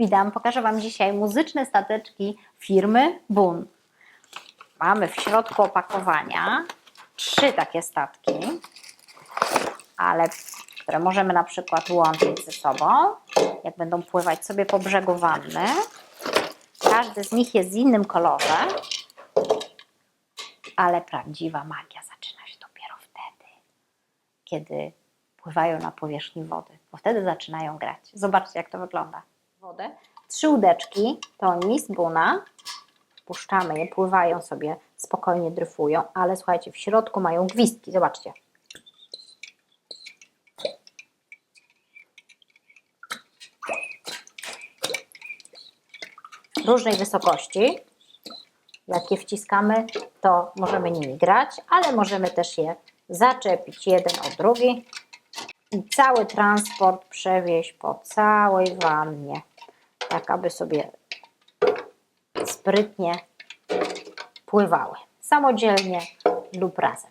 Witam, pokażę Wam dzisiaj muzyczne stateczki firmy Bun. Mamy w środku opakowania trzy takie statki, ale które możemy na przykład łączyć ze sobą, jak będą pływać sobie po brzegu wanny. Każdy z nich jest w innym kolorze, ale prawdziwa magia zaczyna się dopiero wtedy, kiedy pływają na powierzchni wody, bo wtedy zaczynają grać. Zobaczcie, jak to wygląda. Wodę. Trzy łódeczki, to nic buna. Puszczamy je, pływają sobie, spokojnie dryfują, ale słuchajcie, w środku mają gwizdki. Zobaczcie. Różnej wysokości. Jak je wciskamy, to możemy nimi grać, ale możemy też je zaczepić jeden o drugi i cały transport przewieźć po całej wannie, tak aby sobie sprytnie pływały, samodzielnie lub razem.